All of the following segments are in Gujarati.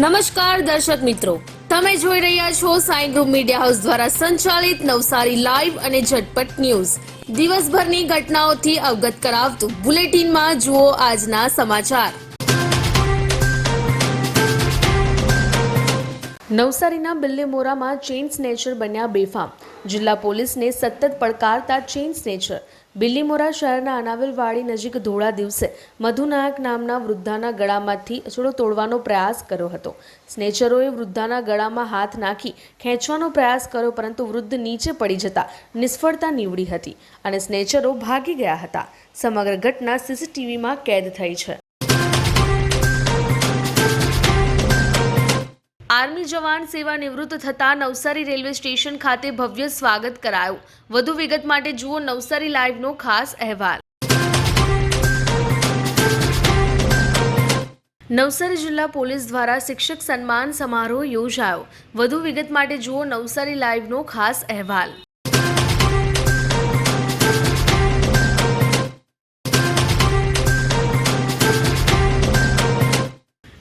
નમસ્કાર દર્શક મિત્રો. તમે જોઈ રહ્યા છો સાઈ ગ્રુપ મીડિયા હાઉસ દ્વારા સંચાલિત નવસારી લાઈવ અને ઝટપટ ન્યૂઝ. દિવસભરની ઘટનાઓથી અવગત કરાવતું બુલેટિનમાં જુઓ આજના સમાચાર. નવસારીના બિલ્લીમોરામાં ચેઇન સ્નેચર બન્યા બેફામ. જિલ્લા પોલીસને સતત પડકારતા ચેઇન સ્નેચર બિલ્લીમોરા શહેરના અનાવિલવાડી નજીક ધોળા દિવસે મધુનાયક નામના વૃદ્ધાના ગળામાંથી અછડો તોડવાનો પ્રયાસ કર્યો હતો. સ્નેચરોએ વૃદ્ધાના ગળામાં હાથ નાખી ખેંચવાનો પ્રયાસ કર્યો, પરંતુ વૃદ્ધ નીચે પડી જતા નિષ્ફળતા નીવડી હતી અને સ્નેચરો ભાગી ગયા હતા. સમગ્ર ઘટના સીસીટીવીમાં કેદ થઈ છે. આર્મી જવાન સેવા નિવૃત્ત થતા નવસારી રેલવે સ્ટેશન ખાતે ભવ્ય સ્વાગત કરાયું. વધુ વિગત માટે જુઓ નવસારી લાઈવનો ખાસ અહેવાલ. નવસારી જિલ્લા પોલીસ દ્વારા શિક્ષક સન્માન સમારોહ યોજાયો. વધુ વિગત માટે જુઓ નવસારી લાઈવનો ખાસ અહેવાલ.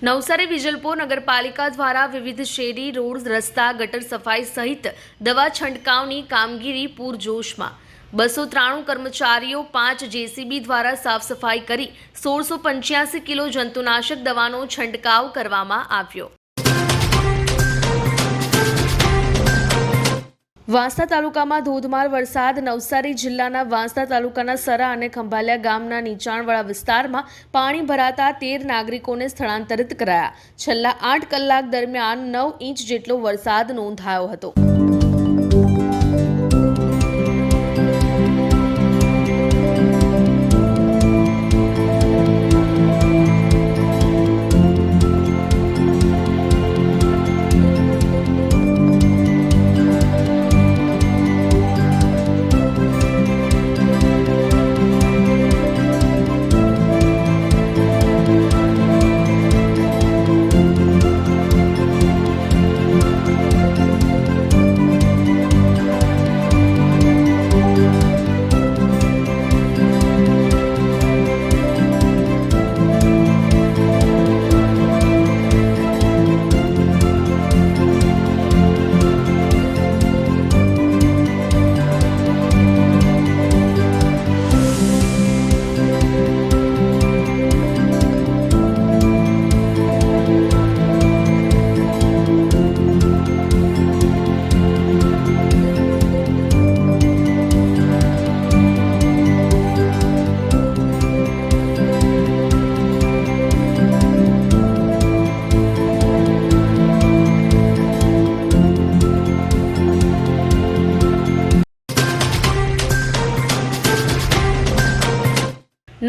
નવસારી વિજલપોર નગરપાલિકા દ્વારા વિવિધ શેરી, રોડ, રસ્તા, ગટર સફાઈ સહિત દવા છંટકાવની કામગીરી પૂરજોશમાં. બસો ત્રાણું કર્મચારીઓ પાંચ જેસીબી દ્વારા સાફ સફાઈ કરી સોળસો પંચ્યાસી કિલો જંતુનાશક દવાનો છંટકાવ કરવામાં આવ્યો. વાંસદા તાલુકામાં ધોધમાર વરસાદ નવસારી જિલ્લાના વાંસદા તાલુકાના સરા અને ખંભાલિયા ગામના નીચાણવાળા વિસ્તારમાં પાણી ભરાતા તેર નાગરિકોને સ્થળાંતરિત કરાયા. છેલ્લા આઠ કલાક દરમિયાન નવ ઇંચ જેટલો વરસાદ નોંધાયો હતો.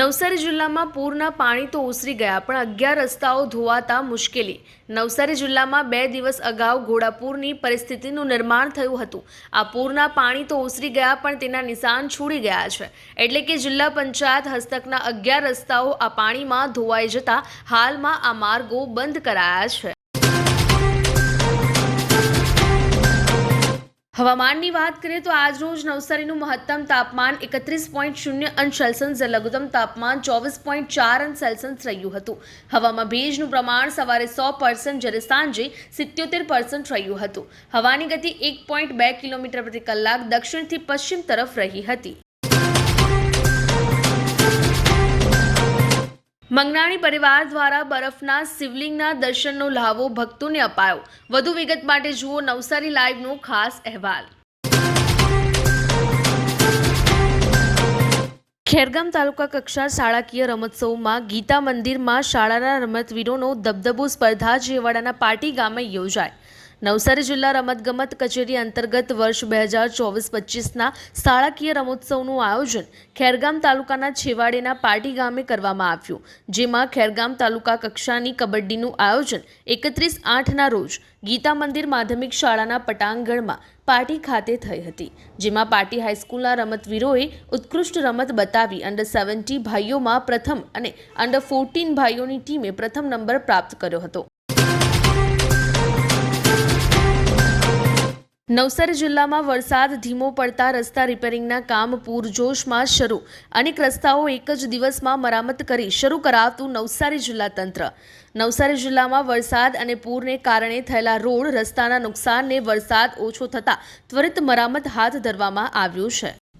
નવસારી જિલ્લામાં પૂરના પાણી તો ઓસરી ગયા, પણ અગિયાર રસ્તાઓ ધોવાતા મુશ્કેલી. નવસારી જિલ્લામાં બે દિવસ અગાઉ ઘોડાપૂરની પરિસ્થિતિનું નિર્માણ થયું હતું. આ પૂરના પાણી તો ઓસરી ગયા, પણ તેના નિશાન છોડી ગયા છે. એટલે કે જિલ્લા પંચાયત હસ્તકના અગિયાર રસ્તાઓ આ પાણીમાં ધોવાઈ જતા હાલમાં આ માર્ગો બંધ કરાયા છે. હવામાનની વાત કરીએ તો આજરોજ નવસારીનું મહત્તમ તાપમાન એકત્રીસ પોઈન્ટ શૂન્ય અંશ સેલ્સિયસ લઘુત્તમ તાપમાન ચોવીસ પોઈન્ટ ચાર અંશ સેલ્સિયસ રહ્યું હતું. હવામાં ભેજનું પ્રમાણ સવારે સો પર્સન્ટ જ્યારે સાંજે સિત્યોતેર પર્સન્ટ રહ્યું હતું. હવાની ગતિ એક પોઈન્ટ બે કિલોમીટર પ્રતિ કલાક દક્ષિણથી પશ્ચિમ તરફ રહી હતી. મંગનાણી પરિવાર દ્વારા બરફના શિવલિંગના દર્શનનો લાવો ભક્તોને અપાયો. વધુ વિગત માટે જુઓ નવસારી લાઈવનો ખાસ અહેવાલ. ખેરગામ તાલુકા કક્ષા શાળાકીય રમતોત્સવમાં ગીતા મંદિરમાં શાળાના રમતવીરોનો દબદબો સ્પર્ધા જેવાડાના પાર્ટી ગામે યોજાય. નવસારી જિલ્લા રમતગમત કચેરી અંતર્ગત વર્ષ બે હજાર ચોવીસ પચીસના શાળાકીય રમોત્સવનું આયોજન ખેરગામ તાલુકાના છેવાડેના પાર્ટી ગામે કરવામાં આવ્યું, જેમાં ખેરગામ તાલુકા કક્ષાની કબડ્ડીનું આયોજન એકત્રીસ આઠના રોજ ગીતા મંદિર માધ્યમિક શાળાના પટાંગણમાં પાર્ટી ખાતે થઈ હતી, જેમાં પાર્ટી હાઈસ્કૂલના રમતવીરોએ ઉત્કૃષ્ટ રમત બતાવી અંડર સેવન્ટી ભાઈઓમાં પ્રથમ અને અંડર ફોર્ટીન ભાઈઓની ટીમે પ્રથમ નંબર પ્રાપ્ત કર્યો હતો. નવસારી જિલ્લામાં વરસાદ ધીમો પડતા રસ્તા રિપેરિંગના કામ પૂરજોશમાં શરૂ. અનેક રસ્તાઓ એક જ દિવસમાં મરામત કરી શરૂ કરાવતું નવસારી જિલ્લા તંત્ર. નવસારી જિલ્લામાં વરસાદ અને પૂરને કારણે થયેલા રોડ રસ્તાના નુકસાનને વરસાદ ઓછો થતાં ત્વરિત મરામત હાથ ધરવામાં આવ્યું છે.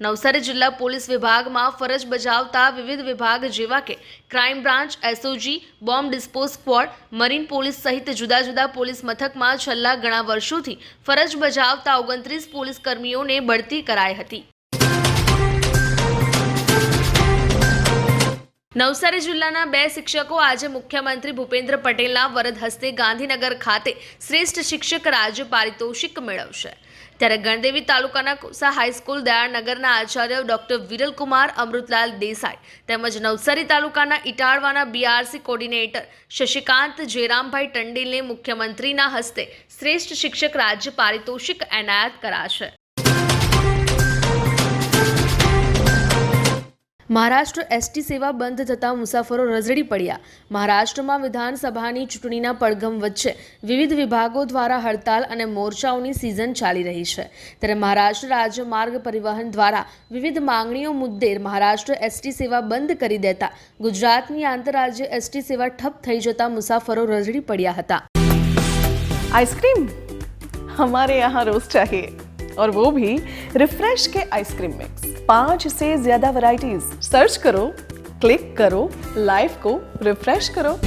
નવસારી જિલ્લા પોલીસ વિભાગમાં ફરજ બજાવતા વિવિધ વિભાગ જેવા કે crime branch, SOG, bomb dispose squad, marine police સહિત જુદા જુદા પોલીસ મથકમાં છેલ્લા ઘણા વર્ષોથી ફરજ બજાવતા ઓગણત્રીસ પોલીસ કર્મીઓને બઢતી કરાઈ હતી. નવસારી જિલ્લાના બે શિક્ષકો આજે મુખ્યમંત્રી ભૂપેન્દ્ર પટેલના વરદ હસ્તે ગાંધીનગર ખાતે શ્રેષ્ઠ શિક્ષક રાજ્ય પારિતોષિક મેળવશે. ત્યારે ગણદેવી તાલુકાના કુસા હાઈસ્કૂલ દયાળનગરના આચાર્ય ડોક્ટર વિરલકુમાર અમૃતલાલ દેસાઈ તેમજ નવસારી તાલુકાના ઇટાળવાના બીઆરસી કોર્ડિનેટર શશિકાંત જેરામભાઈ ટંડેલને મુખ્યમંત્રીના હસ્તે શ્રેષ્ઠ શિક્ષક રાજ્ય પારિતોષિક એનાયત કરાશે. મહારાષ્ટ્ર એસટી સેવા બંધ થતાં મુસાફરો રઝળી પડ્યા મહારાષ્ટ્રમાં વિધાનસભાની ચૂંટણીના પડઘમ વચ્ચે વિવિધ વિભાગો દ્વારા હડતાલ અને મોરચાઓની સિઝન ચાલી રહી છે ત્યારે મહારાષ્ટ્ર રાજ્ય માર્ગ પરિવહન દ્વારા વિવિધ માંગણીઓ મુદ્દે મહારાષ્ટ્ર એસટી સેવા બંધ કરી દેતા ગુજરાતની આંતરરાજ્ય એસટી સેવા ઠપ થઈ જતા મુસાફરો રઝળી પડ્યા હતા आइसक्रीम हमारे यहाँ रोज चाहिए और वो भी रिफ्रेश के आइसक्रीम मिक्स पांच से ज्यादा वैरायटीज सर्च करो क्लिक करो लाइफ को रिफ्रेश करो